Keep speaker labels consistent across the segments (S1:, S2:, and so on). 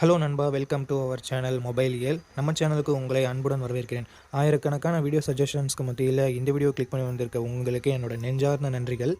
S1: Hello நண்பா welcome to our channel mobile இயல் நம்ம சேனலுக்கு உங்களை அன்புடன் வரவேற்கிறேன். ஆயிரக்கணக்கான வீடியோ சஜஷன்ஸ்க்கு மத்தியில் இந்த வீடியோ கிளிக் பண்ணி வந்திருக்க உங்களுக்கு என்னோட நெஞ்சார்ந்த நன்றிகள்.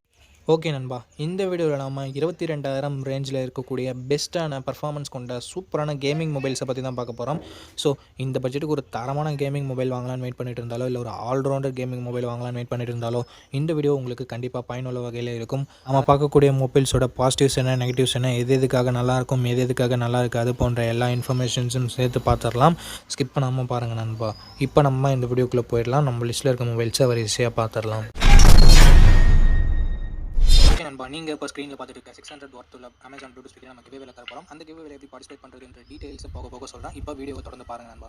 S1: ஓகே நண்பா இந்த வீடியோவில் நம்ம இருபத்தி ரெண்டாயிரம் ரேஞ்சில் இருக்கக்கூடிய பெஸ்ட்டான பர்ஃபார்மன்ஸ் கொண்ட சூப்பரான கேமிங் மொபைல்ஸை பற்றி தான் பார்க்க போகிறோம் ஸோ இந்த பட்ஜெட்டுக்கு ஒரு தரமான கேமிங் மொபைல் வாங்கலாம்னு வெயிட் பண்ணிட்டு இருந்தாலோ இல்லை ஒரு ஆல்ரவுண்டர் கேமிங் மொபைல் வாங்கலாம்னு வெயிட் பண்ணிட்டு இருந்தாலோ இந்த வீடியோ உங்களுக்கு கண்டிப்பாக பயனுள்ள வகையில் இருக்கும். நம்ம பார்க்கக்கூடிய மொபைல்ஸோட பாசிட்டிவ்ஸ் என்ன நெகட்டிவ்ஸ் என்ன எது எதுக்காக நல்லா இருக்கும் எது எதுக்காக நல்லா இருக்காது போன்ற எல்லா இன்ஃபர்மேஷன்ஸும் சேர்த்து பார்த்துடலாம். ஸ்கிப் பண்ணாமல் பாருங்கள் நண்பா. இப்போ நம்ம இந்த வீடியோக்குள்ளே போயிடலாம். நம்ம லிஸ்ட்டில் இருக்க மொபைல்ஸை வரிசையாக பார்த்துடலாம். ஓகே நண்பா நீங்கள் இப்போ ஸ்க்ரீனில் பார்த்துட்டு இருக்க சிக்ஸ் ஹண்ட்ரட் ஒர்த் உள்ள அமேசான் ப்ளூடூத் ஸ்பீக்கர் நம்ம கிவே தர போகிறோம் அந்த கிவே எப்படி பார்ட்டிசிபேட் பண்ணுறதுன்ற டீட்டெயில்ஸ் போக போக சொல்கிறேன் இப்போ வீடியோ தொடர்ந்து பாருங்கள் நண்பா.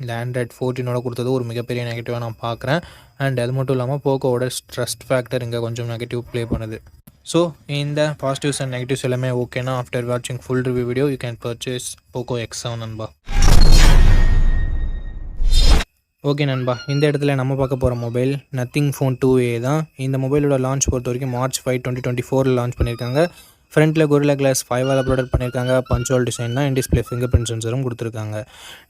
S1: இந்த ஆண்ட்ராய்ட் ஃபோர்டீனோட கொடுத்தது ஒரு மிகப்பெரிய நெகட்டிவாக நான் பார்க்குறேன். அண்ட் அது மட்டும் இல்லாமல் போக்கோவோட ஸ்ட்ரெஸ்ட் ஃபேக்டர் இங்கே கொஞ்சம் நெகட்டிவ் ப்ளே பண்ணுது. ஸோ இந்த பாசிட்டிவ்ஸ் அண்ட் நெகட்டிவ்ஸ் எல்லாமே ஓகேனா ஆஃப்டர் வாட்சிங் full review video you can purchase Poco X seven நண்பா. ஓகே நண்பா. இந்த இடத்துல நம்ம பார்க்க போகிற mobile Nothing phone two A தான். இந்த மொபைலோட லான்ச் பொறுத்த வரைக்கும் மார்ச் ஃபைவ் டுவெண்ட்டி டுவெண்ட்டி ஃபோரில் லான்ச் பண்ணியிருக்காங்க. ஃப்ரண்ட்டில் கொரில்லா கிளாஸ் ஃபைவால் ப்ராடக்ட் பண்ணியிருக்காங்க பஞ்சுவல் டிசைன் தான். இன் டிஸ்பிளே ஃபிங்கர் பிரிண்ட் சென்சரும் கொடுத்துருக்காங்க.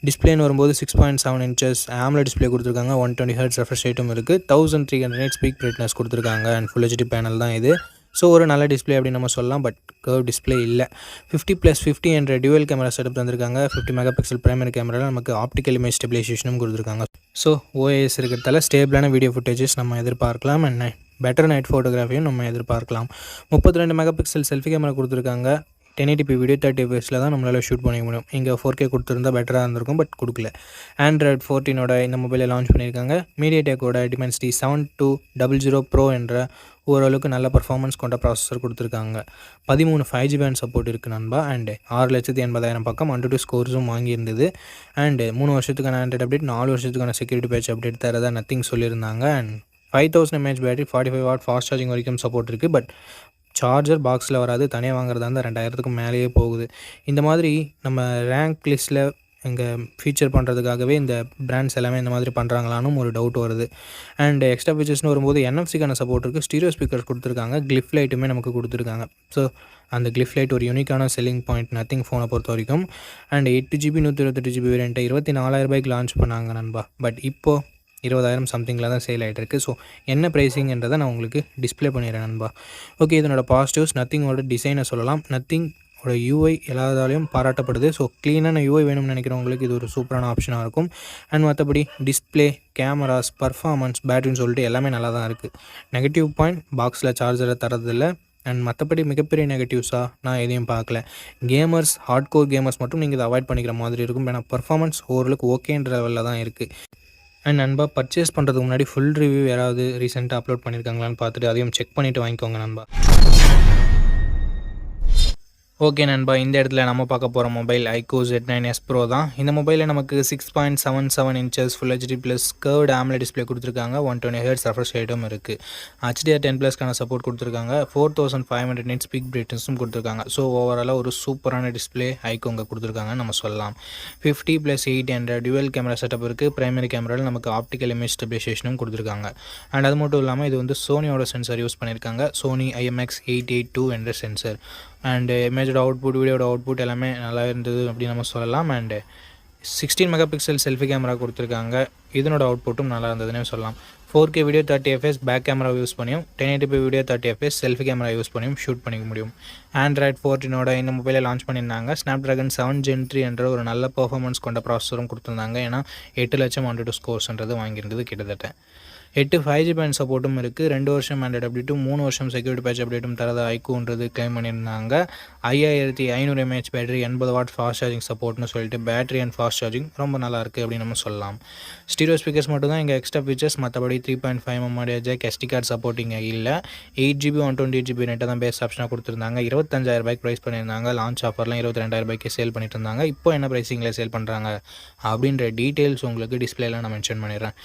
S1: டிஸ்பிளேன்னு வரும்போது six point seven inches AMOLED display கொடுத்துருக்காங்க. ஒன் டுவெண்ட்டி ஹர்ட்ஸ் ரெஃப்ரெஷ் ரேட்டும் இருக்குது thousand three hundred peak brightness கொடுத்துருக்காங்க. அண்ட் ஃபுல் ஹெச்டி பேனல் தான் இது. ஸோ ஒரு நல்ல டிஸ்பிளே அப்படின்னு நம்ம சொல்லலாம். பட் கர்வ் டிஸ்பிளே இல்லை. ஃபிஃப்டி ப்ளஸ் ஃபிஃப்டி என்ற டியூவல் கேமரா செட்டப் தந்திருக்காங்க. ஃபிஃப்டி மெகா பிக்சல் பிரைமரி கேமராவில் நமக்கு ஆப்டிக்கல் இமேஜ் ஸ்டெபிலைசேஷனும் கொடுத்துருக்காங்க. ஸோ ஓஎஸ் இருக்கிறதால ஸ்டேபிளான வீடியோ ஃபுட்டேஜஸ் நம்ம எதிர்பார்க்கலாம். அண்ட் பெட்டர் நைட் ஃபோட்டோகிராஃபியும் நம்ம எதிர்பார்க்கலாம். முப்பத்தி ரெண்டு மெகா பிக்சல் செல்ஃபி கேமரா கொடுத்துருக்காங்க ten eighty p video thirty எஃப்எஸில் தான் நம்மளால் ஷூட் பண்ணிக்க முடியும். இங்கே ஃபோர் கே கொடுத்துருந்தா பெட்டராக இருந்திருக்கும் பட் கொடுக்கல. ஆண்ட்ராய்ட் ஃபோர்டீனோட இந்த மொபைலை லான்ச் பண்ணியிருக்காங்க. மீடியாடெக்கோட Dimensity seven two double zero pro என்ற ஓரளவுக்கு நல்ல பர்ஃபார்மன்ஸ் கொண்ட ப்ராசஸர் கொடுத்துருக்காங்க. பதிமூணு ஃபைவ் ஜி பேண்ட் சப்போர்ட் இருக்குது நண்பா. அண்டு ஆறு லட்சத்தி எண்பதாயிரம் பக்கம் அண்டு டூ ஸ்கோர்ஸும் வாங்கியிருந்தது. அண்டு மூணு வருஷத்துக்கான ஆண்ட்ராய்ட் அப்டேட் நாலு வருஷத்துக்கான செக்யூரிட்டி பேட்ச் அப்டேட் தரதான் நத்திங் சொல்லியிருந்தாங்க. And five thousand mAh battery forty five watt fast charging வரைக்கும் சப்போர்ட் இருக்குது பட் சார்ஜர் பாக்ஸில் வராது தனியாக வாங்குறதா இருந்தால் ரெண்டாயிரத்துக்கு மேலேயே போகுது. இந்த மாதிரி நம்ம ரேங்க் லிஸ்ட்டில் இங்கே ஃபீச்சர் பண்ணுறதுக்காகவே இந்த பிராண்ட்ஸ் எல்லாமே இந்த மாதிரி பண்ணுறாங்களானும் ஒரு டவுட் வருது. அண்ட் எக்ஸ்ட்ரா ஃபீச்சர்ஸ்னு வரும்போது என்எஃப்சிக்கான சப்போர்ட் இருக்குது ஸ்டீரியோ ஸ்பீக்கர்ஸ் கொடுத்துருக்காங்க. கிளிஃப் லைட்டுமே நமக்கு கொடுத்துருக்காங்க. ஸோ அந்த கிளிஃப் லைட் ஒரு யூனிக்கான செல்லிங் பாயிண்ட் நத்திங் ஃபோனை பொறுத்த வரைக்கும். அண்ட் எட்டு ஜிபி நூற்றி இருபத்தெட்டு ஜிபி வேரியண்ட்டை இருபத்தி நாலாயிரம் ரூபாய்க்கு லான்ச் பண்ணாங்க நண்பா. பட் இப்போது இருபதாயிரம் சம்திங்கில் தான் சேல் ஆகிட்டு இருக்குது ஸோ என்ன ப்ரைஸிங்ன்றதை நான் உங்களுக்கு டிஸ்பிளே பண்ணிடுறேன் நண்பா. ஓகே இதனோட பாசிட்டிவ்ஸ் நத்திங்கோட டிசைனை சொல்லலாம். நத்திங் ஓட யூஐ எல்லாத்தாலையும் பாராட்டப்படுது. ஸோ க்ளீனான யூஐ வேணும்னு நினைக்கிறவங்களுக்கு இது ஒரு சூப்பரான ஆப்ஷனாக இருக்கும். அண்ட் மற்றபடி டிஸ்பிளே கேமராஸ் பர்ஃபார்மன்ஸ் பேட்டரின்னு சொல்லிட்டு எல்லாமே நல்லா தான் இருக்குது நெகட்டிவ் பாயிண்ட் பாக்ஸில் சார்ஜரை தரதில்லை அண்ட் மற்றபடி மிகப்பெரிய நெகட்டிவ்ஸாக நான் எதையும் பார்க்கல. கேமர்ஸ் ஹார்ட் கோர் கேமர்ஸ் மட்டும் நீங்கள் இதை அவாய்ட் பண்ணிக்கிற மாதிரி இருக்கும். ஏன்னா பர்ஃபார்மன்ஸ் ஓரளவுக்கு ஓகேன்ற லெவலில் தான் இருக்குது அண்ட் நண்பா பர்ச்சேஸ் பண்ணுறதுக்கு முன்னாடி ஃபுல் ரிவ்யூ யாராவது ரீசெண்டாக அப்லோட் பண்ணியிருக்காங்களான்னு பார்த்துட்டு அதையும் செக் பண்ணிவிட்டு வாங்கிக்கோங்க நண்பா. ஓகே நண்பா இந்த இடத்துல நம்ம பார்க்க போகிற mobile iQOO Z nine S pro தான். இந்த மொபைலில் நமக்கு six point seven seven inches full HD plus curved AMOLED display கொடுத்துருக்காங்க. ஒன் டுவெண்ட்டி ஹெர்ட்ஸ் ரெஃப்ரெஷ் ரேட்டும் இருக்குது ஹெச்டிஆர் டென் ப்ளஸ்க்கான சப்போர்ட் கொடுத்துருக்காங்க. Four thousand five hundred nits peak பிரைட்னஸும் கொடுத்துருக்காங்க. ஸோ ஓவராலாக ஒரு சூப்பரான டிஸ்பிளே ஐகோங்க கொடுத்துருக்காங்க நம்ம சொல்லலாம். Fifty plus eight hundred twelve camera setup இருக்குது ப்ரைமரி கேமராவில் நமக்கு ஆப்டிக்கல் இமேஜ் ஸ்டெபிலைசேஷனும் கொடுத்துருக்காங்க. அண்ட் அது மட்டும் இல்லாமல் இது வந்து சோனியோட சென்சார் யூஸ் பண்ணியிருக்காங்க Sony IMX eight eight two என்ற சென்சர் அண்டு இமேஜோட அவுட்புட் வீடியோட அவுட்புட் எல்லாமே நல்லா இருந்தது அப்படின்னு நம்ம சொல்லலாம். And sixteen mega pixel selfie camera கொடுத்துருக்காங்க. இதனோட அவுட்புட்டும் நல்லா இருந்ததுன்னே சொல்லலாம். Four K video thirty FPS back camera use பண்ணியும் ten eighty video thirty FPS selfie camera use பண்ணியும் ஷூட் பண்ணிக்க முடியும். ஆண்ட்ராய்ட் ஃபோர்டீனோட இந்த மொபைலை லான்ச் பண்ணியிருந்தாங்க. Snapdragon seven gen three என்ற ஒரு நல்ல பர்ஃபார்மன்ஸ் கொண்ட ப்ராசஸரும் கொடுத்துருந்தாங்க. ஏன்னா எட்டு லட்சம் ஆண்ட்ராய்டு ஸ்கோர்ஸ்ன்றது வாங்கியிருந்தது கிட்டத்தட்ட. எட்டு ஃபைவ் ஜி பேண்ட் சப்போர்ட்டும் இருக்குது ரெண்டு வருஷம் ஆண்ட்ராய்டு அப்டேட்டும் மூணு வருஷம் செக்யூரிட்டி பேட்ச் அப்டேட்டும் தரது ஐக்கூன்றது கிளைம் பண்ணியிருந்தாங்க. ஐயாயிரத்தி ஐநூறு எம்ஏஹெச் பேட்டரி எண்பது வாட் ஃபாஸ்ட் சார்ஜிங் சப்போர்ட்னு சொல்லிட்டு பேட்டரி அண்ட் ஃபாஸ்ட் சார்ஜிங் ரொம்ப நல்லா இருக்குது அப்படின்னு நம்ம சொல்லலாம். ஸ்டீரியோ ஸ்பீக்கர்ஸ் மட்டும் தான் இங்கே எக்ஸ்ட்ரா ஃபீச்சர்ஸ் மற்றபடி three point five mm audio jack SD card சப்போர்ட்டிங்க இல்லை. Eight GB one twenty GB நெட்டை தான் பேஸ்ட் ஆப்ஷனாக கொடுத்துருந்தாங்க. இருபத்தஞ்சாயிரம் ரூபாய்க்கு ப்ரைஸ் பண்ணியிருந்தாங்க. லான்ச் ஆஃபர்லாம் இருபத்தி ரெண்டாயிரம் ரூபாய்க்கு சேல் பண்ணிட்டு இருந்தாங்க இப்போ என்ன ப்ரைஸிங்கில் சேல் பண்ணுறாங்க அப்படின்ற டீட்டெயில்ஸ் உங்களுக்கு டிஸ்பிளேல நான் மென்ஷன் பண்ணிடுறேன்.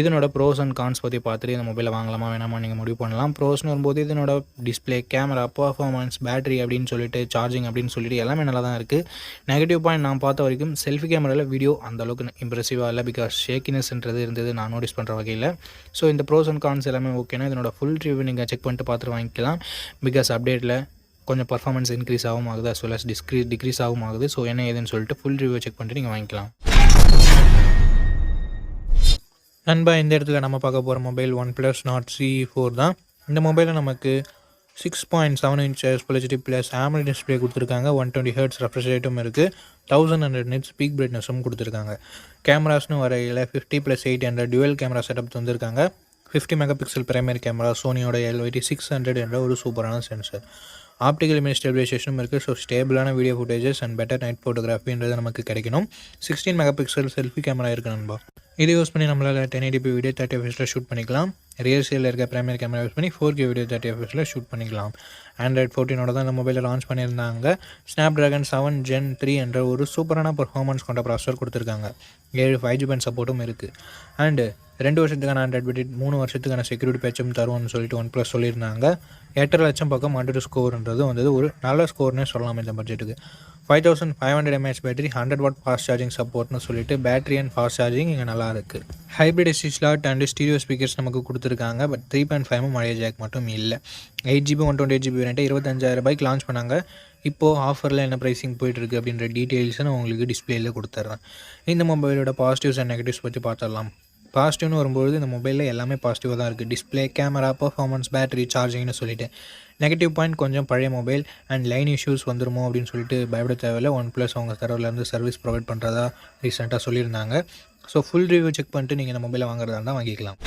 S1: இதனோட ப்ரோஸ் அண்ட் கான்ஸ் பற்றி பார்த்துட்டு இந்த மொபைலை வாங்கலாமா வேணாமா நீங்கள் முடிவு பண்ணலாம். ப்ரோஸ்னு வரும்போது இதனோட டிஸ்பிளே கேமரா பர்ஃபார்மன்ஸ் பேட்டரி அப்படின்னு சொல்லிட்டு சார்ஜிங் அப்படின்னு சொல்லிட்டு எல்லாமே நல்லா தான் இருக்குது நெகட்டிவ் பாயிண்ட் நான் பார்த்த வரைக்கும் செல்ஃபி கேமராவில் வீடியோ அந்தளவுக்கு இம்ப்ரெசிவாக இல்லை பிகாஸ் ஷேக்கினஸ்ன்றது இருந்தது நான் நோட்டீஸ் பண்ணுற வகையில். ஸோ இந்த ப்ரோஸ் அண்ட் கான்ஸ் எல்லாமே ஓகேனா இதனோட ஃபுல் ரிவ்யூ நீங்கள் செக் பண்ணிட்டு பார்த்துட்டு வாங்கிக்கலாம். பிகாஸ் அப்டேட்டில் கொஞ்சம் பர்ஃபார்மன்ஸ் இன்க்ரீஸ் ஆகும் ஆகுது as well as decrease decrease ஆகும் ஆகுது. ஸோ என்ன ஏதுன்னு சொல்லிட்டு ஃபுல் ரிவ்யூ செக் பண்ணிட்டு நீங்கள் வாங்கிக்கலாம். நண்பா இந்த இடத்துல நம்ம பார்க்க போகிற mobile one plus Nord C four தான். இந்த மொபைலில் நமக்கு six point seven inches full plus AMOLED display கொடுத்துருக்காங்க. ஒன் டுவெண்ட்டி ஹர்ட்ஸ் ரெஃப்ரெஷ் ரேட்டும் இருக்குது தௌசண்ட் ஹண்ட்ரட் நெட் ஸ்பீக் பிரைட்னஸும் கொடுத்துருக்காங்க. கேமராஸ்னு வரையில் fifty plus eight hundred dual camera setup தந்திருக்காங்க. Fifty mega pixel primary camera சோனியோட LYT six hundred என்ற ஒரு சூப்பரான சென்சர் ஆப்டிக்கல் இமேஜ் ஸ்டெபிலைசேஷனும் இருக்குது so ஸ்டேபிளான video footages and better night ஃபோட்டோகிராஃபின்றது நமக்கு கிடைக்கணும். Sixteen mega pixel selfie camera இருக்குது நண்பா. இதை யூஸ் பண்ணி நம்மளால் டென் எயிட்டி வீடியோ தேர்ட்டி எஃப்எஸில் ஷூட் பண்ணிக்கலாம். ரியர்சியில் இருக்க பிரைமரி கேமரா யூஸ் பண்ணி ஃபோர் கே வீடியோ தேர்ட்டி எஃப்எஸில் ஷூட் பண்ணிக்கலாம். ஆண்ட்ராய்ட் ஃபோர்டீனோட தான் இந்த மொபைலில் லான்ச் பண்ணியிருந்தாங்க. Snapdragon seven gen three என்ற ஒரு சூப்பரான பர்ஃபார்மன்ஸ் கொண்ட ப்ராசஸர் கொடுத்துருக்காங்க. ஏழு ஃபைவ் ஜி பேண்ட் சப்போர்ட்டும் இருக்குது அண்டு ரெண்டு வருஷத்துக்கான ஆண்ட்ராய்ட் பிடிட் மூணு வருஷத்துக்கான செக்யூரிட்டி பேச்சும் தருவோம்னு சொல்லிட்டு ஒன் ப்ளஸ் சொல்லியிருந்தாங்க. எட்டரை லட்சம் பக்கம் ஹண்ட்ரட் ஸ்கோர்ன்றது வந்தது. ஒரு நல்ல ஸ்கோர்னே சொல்லலாம் இந்த பட்ஜெட்டுக்கு five thousand five hundred mAh battery hundred watt fast charging சப்போர்ட்னு சொல்லிட்டு பேட்டரி அண்ட் ஃபாஸ்ட் சார்ஜிங் இங்கே நல்லா இருக்குது hybrid SD slot and stereo speakers நமக்கு கொடுத்துருக்காங்க பட் த்ரீ பாயிண்ட் ஃபைவ் மழைய ஜாக் மட்டும் இல்லை. Eight GB one twenty eight GB வேணுட்டு இருபத்தஞ்சாயிரம் ரூபாய்க்கு லான்ச் பண்ணாங்க. இப்போது ஆஃபரில் என்ன ப்ரைஸிங் போயிட்டுருக்கு அப்படின்ற டீட்டெயில்ஸை நான் உங்களுக்கு டிஸ்பிளேயில் கொடுத்துட்றேன் இந்த மொபைலோட பாசிட்டிவ்ஸ் அண்ட் நெகட்டிவ்ஸ் பற்றி பார்த்துடலாம் பாசிட்டிவ்னு வரும்போது இந்த மொபைலில் எல்லாமே பாசிட்டிவாக தான் இருக்குது டிஸ்பிளே கேமரா பர்ஃபார்மன்ஸ் பேட்டரி சார்ஜிங்னு சொல்லிட்டு. நெகட்டிவ் பாயிண்ட் கொஞ்சம் பழைய மொபைல் அண்ட் லைன் இஷ்யூஸ் வந்துருமோ அப்படின்னு சொல்லிட்டு பயப்பட தேவையில்ல. ஒன் ப்ளஸ் அவங்க தரவுலேருந்து சர்வீஸ் ப்ரொவைட் பண்ணுறதா ரீசெண்டாக சொல்லியிருந்தாங்க. ஸோ ஃபுல் ரிவ்யூ செக் பண்ணிட்டு நீங்கள் இந்த மொபைலை வாங்குறதா இருந்தால் வாங்கிக்கலாம்.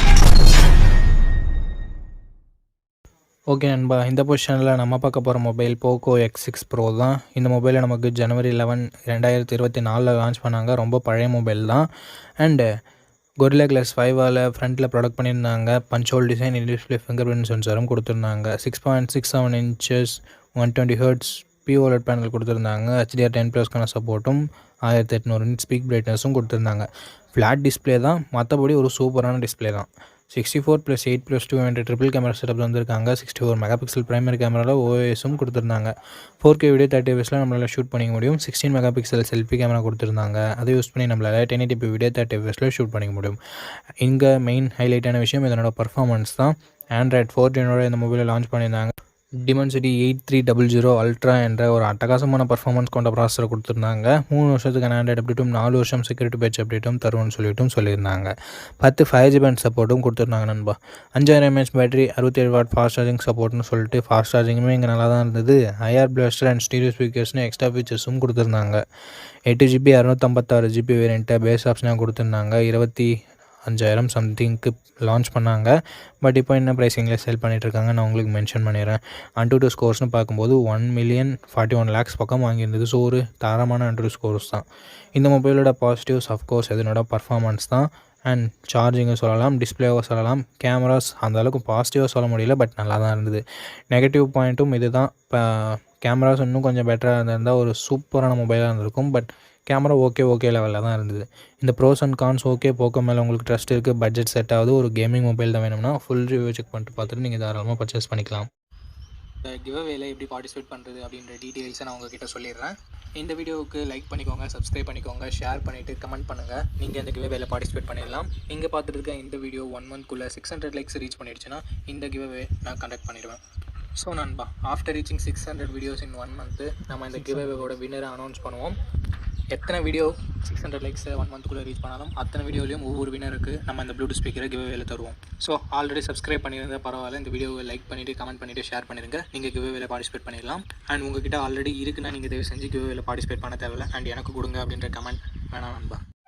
S1: ஓகே நண்பா. இந்த பொசிஷனில் நம்ம பார்க்க போகிற mobile Poco X six pro தான். இந்த மொபைலை நமக்கு ஜனவரி லெவன் ரெண்டாயிரத்தி இருபத்தி நாலில் லான்ச் பண்ணாங்க. ரொம்ப பழைய மொபைல் தான். அண்டு கொரில்லா கிளாஸ் ஃபைவால் ஃப்ரண்ட்டில் ப்ரொடக்ட் பண்ணியிருந்தாங்க. Punch hole design display fingerprint சென்சாரும் கொடுத்துருந்தாங்க. Six point six seven inches one twenty hertz POLED panel கொடுத்துருந்தாங்க. ஹெச்டிஆர் டென் ப்ளஸ்க்கான சப்போர்ட்டும் ஆயிரத்தி எட்நூறு ஸ்பீக் பிரைட்னஸும் கொடுத்துருந்தாங்க. ஃப்ளாட் டிஸ்பிளே தான் மற்றபடி ஒரு சூப்பரான டிஸ்பிளே தான். Sixty four plus eight plus two hundred triple camera setup வந்திருக்காங்க. Sixty four mega pixel primary கேமராவில் ஓஎஸும் கொடுத்துருந்தாங்க. ஃபோர் கே வீடியோ தேர்ட்டி எஃப்எஸில் நம்மளால் ஷூட் பண்ணிக்க முடியும். Sixteen mega pixel selfie camera கொடுத்துருந்தாங்க. அதை யூஸ் பண்ணி நம்மளால் டென் எயிட்டி வீடியோ தேர்ட்டி எஃப்எஸில் ஷூட் பண்ணிக்க முடியும். இங்கே மெயின் ஹைலைட்டான விஷயம் இதனோட பர்ஃபார்மன்ஸ் தான். ஆண்ட்ராய்ட் ஃபோர்டீனோட இந்த மொபைலை லான்ச் பண்ணியிருந்தாங்க. Dimensity eight three double zero ultra என்ற ஒரு அட்டகாசமான பர்ஃபார்மன்ஸ் கொண்ட ப்ராசஸர் கொடுத்துருந்தாங்க. மூணு வருஷத்துக்கு ஆண்ட்ராய்ட் அப்டேட்டும் நாலு வருஷம் செக்யூரிட்டி பேட்ச் அப்டேட்டும் தருவோம்னு சொல்லிட்டும் சொல்லியிருந்தாங்க. பத்து ஃபைவ் ஜி பேண்ட் சப்போர்ட்டும் கொடுத்துருந்தாங்க நண்பா. அஞ்சாயிரம் எம்ஏஹெச் பேட்டரி அறுபத்தேழு வாட் ஃபாஸ்ட் சார்ஜிங் சப்போர்ட்னு சொல்லிட்டு ஃபாஸ்ட் சார்ஜிங்குமே இங்கே நல்லா தான் இருந்தது ஐஆர் பிளாஸ்டர் அண்ட் ஸ்டீரியோ ஸ்பீக்கர்ஸ்னு எக்ஸ்ட்ரா ஃபீச்சர்ஸும் கொடுத்துருந்தாங்க. எட்டு ஜிபி அறுநூற்றம்பத்தாறு ஜிபி வேரியண்ட்டை பேஸ் ஆப்ஷனாக கொடுத்துருந்தாங்க. இருபத்தி அஞ்சாயிரம் சம்திங்க்கு லான்ச் பண்ணாங்க. பட் இப்போ என்ன ப்ரைஸிங்கில் செல் பண்ணிகிட்ருக்காங்க நான் உங்களுக்கு மென்ஷன் பண்ணிடுறேன். அன்டூ டூ ஸ்கோர்ஸ்னு பார்க்கும்போது one million forty one lakhs பக்கம் வாங்கியிருந்தது. ஸோ ஒரு தரமான அன்டூ டூ ஸ்கோர்ஸ் தான். இந்த மொபைலோட பாசிட்டிவ்ஸ் அஃப்கோர்ஸ் இதனோட பர்ஃபார்மன்ஸ் தான். அண்ட் சார்ஜிங்கை சொல்லலாம் டிஸ்பிளேவோ சொல்லலாம் கேமராஸ் அந்த அளவுக்கு பாசிட்டிவாக சொல்ல முடியல பட் நல்லா தான் இருந்தது. நெகட்டிவ் பாயிண்ட்டும் இது தான் இப்போ கேமராஸ் இன்னும் கொஞ்சம் பெட்டராக இருந்திருந்தால் ஒரு சூப்பரான மொபைலாக இருந்திருக்கும். பட் கேமரா ஓகே ஓகே லெவலில் தான் இருந்தது. இந்த pros and cons okay Poco மேலே உங்களுக்கு ட்ரஸ்ட் இருக்குது பட்ஜெட் செட் ஆகுது ஒரு கேமிங் மொபைல் தான் வேணும்னா ஃபுல் ரிவ்யூ செக் பண்ணிட்டு பார்த்துட்டு நீங்கள் தாராளமாக பர்ச்சேஸ் பண்ணிக்கலாம். இந்த கிவ்அவேல எப்படி பார்ட்டிசிபேட் பண்ணுறது அப்படின்ற டீட்டெயில்ஸை நான் உங்ககிட்ட சொல்லிடுறேன். இந்த வீடியோவுக்கு லைக் பண்ணிக்கோங்க சப்ஸ்கிரைப் பண்ணிக்கோங்க ஷேர் பண்ணிவிட்டு கமெண்ட் பண்ணுங்கள் நீங்கள் இந்த கிவ்அவேல பார்ட்டிசிபேட் பண்ணிடலாம். நீங்கள் பார்த்துட்டு இருக்க இந்த வீடியோ ஒன் மந்த்க்குள்ளே சிக்ஸ் ஹண்ட்ரட் லைக்ஸ் ரீச் பண்ணிடுச்சுன்னா இந்த கிவ்அவே நான் கண்டக்ட் பண்ணிடுவேன். ஸோ நண்பா after reaching six hundred videos in one month நம்ம இந்த கிவ்அவேவோட வின்னரை அனௌன்ஸ் பண்ணுவோம். எத்தனை video six hundred likes one மந்த்துக்குள்ளே reach பண்ணாலும் அத்தனை வீடியோலையும் ஒவ்வொரு வினருக்கு நம்ம இந்த ப்ளூடூத் ஸ்பீக்கரை கிவ்அவேல தருவோம். ஸோ ஆல்ரெடி சப்ஸ்கிரைப் பண்ணியிருந்தால் பரவாயில்ல. இந்த வீடியோவை லைக் பண்ணிவிட்டு கமெண்ட் பண்ணிவிட்டு ஷேர் பண்ணிடுங்க நீங்கள் கிவ்அவேல பார்ட்டிசிபேட் பண்ணிடலாம். அண்ட் உங்ககிட்ட ஆல்ரெடி இருக்குன்னா நீங்கள் தயவு செஞ்சு கிவ்அவேல பார்ட்டிசிபேட் பண்ண தேவையில்ல. அண்ட் எனக்கு கொடுங்க அப்படின்ற கமெண்ட் வேணாம் நண்பா.